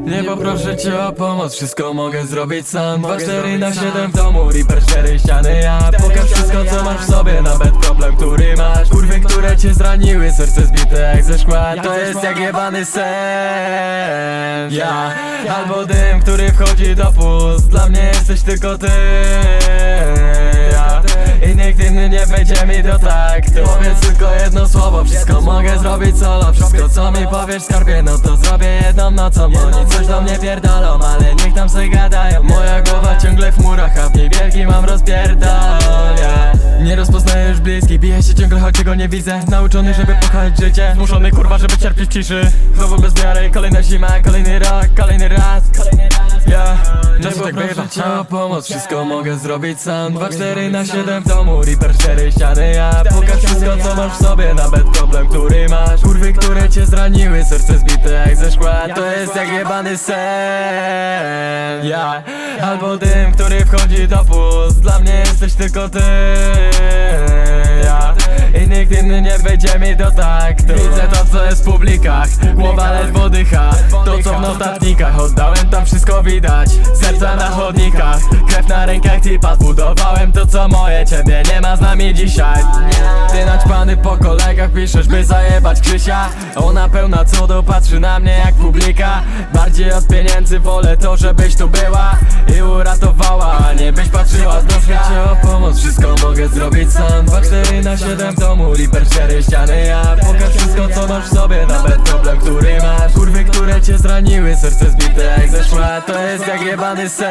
Nie poproszę cię o pomoc, wszystko mogę zrobić sam. 2-4 na 7 w domu, Reaper 4 ściany ja Pokaż wszystko co masz w sobie, nawet problem który masz. Kurwy, które cię zraniły, serce zbite jak ze szkła. To jest jak jebany sen. Ja, albo dym, który wchodzi do pust. Dla mnie jesteś tylko ty wejdzie mi do taktu. Powiedz tylko jedno słowo, wszystko mogę zrobić solo. Wszystko co mi powiesz skarbie, no to zrobię jedną nocą Oni coś do mnie pierdolą, ale niech tam se gadają Moja głowa ciągle w murach, a w niej wielki mam rozpierdol. Nie rozpoznajesz bliski, bije się ciągle, choć go nie widzę. Nauczony, żeby pokochać życie. Zmuszony kurwa, żeby cierpieć w ciszy. Znowu bez wiary, kolejna zima, kolejny rok, kolejny tak bywa. Cię o pomoc, wszystko mogę zrobić sam. 2-4 na 7 w domu, Reaper 4 ściany. Ja Pokaż wszystko co masz w sobie, nawet problem który masz. Kurwy, które cię zraniły, serce zbite jak ze szkła. To jest jak jebany sen. Ja, albo dym, który wchodzi do pust Dla mnie jesteś tylko ty. Ja. Nikt inny nie wejdzie mi do taktu. Widzę to co jest w publikach. Głowa ledwo dycha. To co w notatnikach. Oddałem tam wszystko widać. Serca na chodnikach. Krew na rękach tipa. Zbudowałem to co moje. Ciebie nie ma z nami dzisiaj. Ty naćpany po kolegach piszesz by zajebać Krzysia. Ona pełna cudu patrzy na mnie jak publika Bardziej od pieniędzy wolę to żebyś tu była I uratowała A nie byś patrzyła z Proszę cię o pomoc Wszystko mogę zrobić sam. 2-4 na 7 w domu Reaper 4 ściany. Ja Pokaż wszystko co masz w sobie Nawet problem który masz. Kurwy które cię zraniły Serce zbite jak ze szkła To jest jak jebany sen.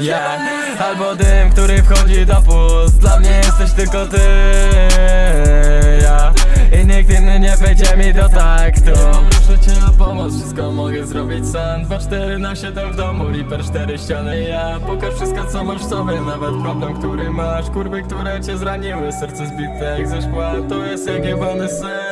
Yeah. Albo dym który wchodzi do pust. Dla mnie jesteś tylko ty. Inny nie wejdzie mi do taktu. Proszę cię o pomoc, wszystko mogę zrobić sam. 2-4 na 7 w domu, Reaper 4 ściany. Ja Pokaż wszystko co masz w sobie, nawet problem który masz. Kurwy, które cię zraniły, serce zbite jak ze szkła. To jest jak jebany sen